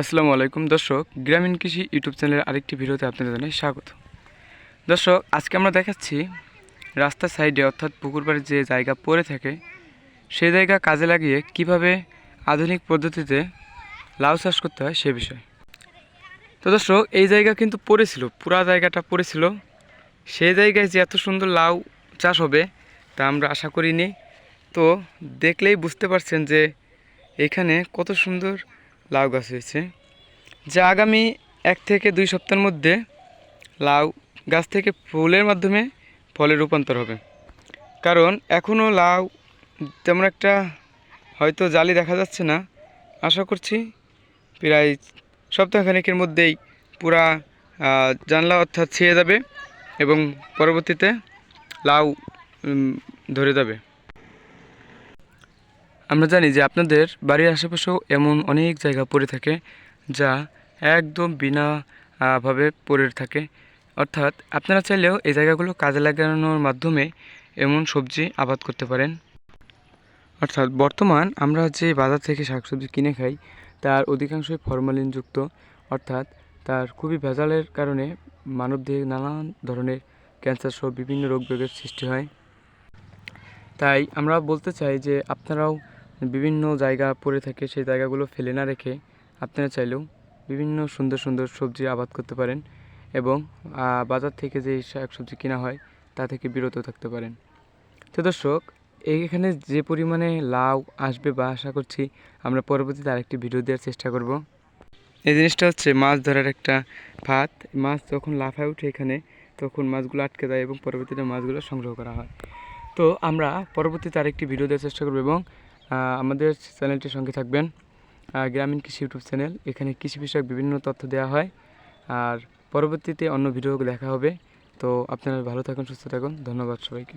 আসসালামু আলাইকুম দর্শক, গ্রামীণ কৃষি ইউটিউব চ্যানেলের আরেকটি ভিডিওতে আপনাদের জানাই স্বাগত। দর্শক, আজকে আমরা দেখাচ্ছি রাস্তার সাইডে অর্থাৎ পুকুর পাড়ে যে জায়গা পড়ে থাকে, সেই জায়গা কাজে লাগিয়ে কীভাবে আধুনিক পদ্ধতিতে লাউ চাষ করতে হয় সে বিষয়ে। তো দর্শক, এই জায়গা কিন্তু পড়েছিল, পুরা জায়গাটা পড়েছিল। সেই জায়গায় যে এত সুন্দর লাউ চাষ হবে তা আমরা আশা করিনি। তো দেখলেই বুঝতে পারছেন যে এখানে কত সুন্দর লাউ গাছ হয়েছে। যা আগামী এক থেকে দুই সপ্তাহের মধ্যে লাউ গাছ থেকে ফুলের মাধ্যমে ফলে রূপান্তর হবে। কারণ এখনও লাউ তেমন একটা হয়তো জালি দেখা যাচ্ছে না। আশা করছি প্রায় সপ্তাহখানেকের মধ্যেই পুরা জানলা অর্থাৎ ছেয়ে যাবে এবং পরবর্তীতে লাউ ধরে যাবে। আমরা জানি যে আপনাদের বাড়ির আশেপাশেও এমন অনেক জায়গা পড়ে থাকে যা একদম বিনা ভাবে পড়ে থাকে। অর্থাৎ আপনারা চাইলেও এই জায়গাগুলো কাজে লাগানোর মাধ্যমে এমন সবজি আবাদ করতে পারেন। অর্থাৎ বর্তমান আমরা যে বাজার থেকে শাকসবজি কিনে খাই, তার অধিকাংশই ফরমালিনযুক্ত। অর্থাৎ তার খুবই ভেজালের কারণে মানবদেহে নানান ধরনের ক্যান্সার সহ বিভিন্ন রোগ সৃষ্টি হয়। তাই আমরা বলতে চাই যে আপনারাও বিভিন্ন জায়গা পড়ে থাকে, সেই জায়গাগুলো ফেলে না রেখে আপনারা চাইলেও বিভিন্ন সুন্দর সুন্দর সবজি আবাদ করতে পারেন এবং বাজার থেকে যে শাক সবজি কেনা হয় তা থেকে বিরত থাকতে পারেন। তো দর্শক এইখানে যে পরিমাণে লাউ আসবে বা আশা করছি আমরা পরবর্তীতে আরেকটি ভিডিও দেওয়ার চেষ্টা করব। এই জিনিসটা হচ্ছে মাছ ধরার একটা ভাত। মাছ যখন লাফায় উঠে এখানে, তখন মাছগুলো আটকে যায় এবং পরবর্তীতে মাছগুলো সংগ্রহ করা হয়। তো আমরা পরবর্তীতে আরেকটি ভিডিও দেওয়ার চেষ্টা করব এবং আমাদের চ্যানেলটির সঙ্গে থাকবেন গ্রামীণ কৃষি ইউটিউব চ্যানেল। এখানে কৃষি বিষয়ক বিভিন্ন তথ্য দেওয়া হয়। আর পরবর্তীতে অন্য ভিডিও দেখা হবে। তো আপনারা ভালো থাকুন, সুস্থ থাকুন। ধন্যবাদ সবাইকে।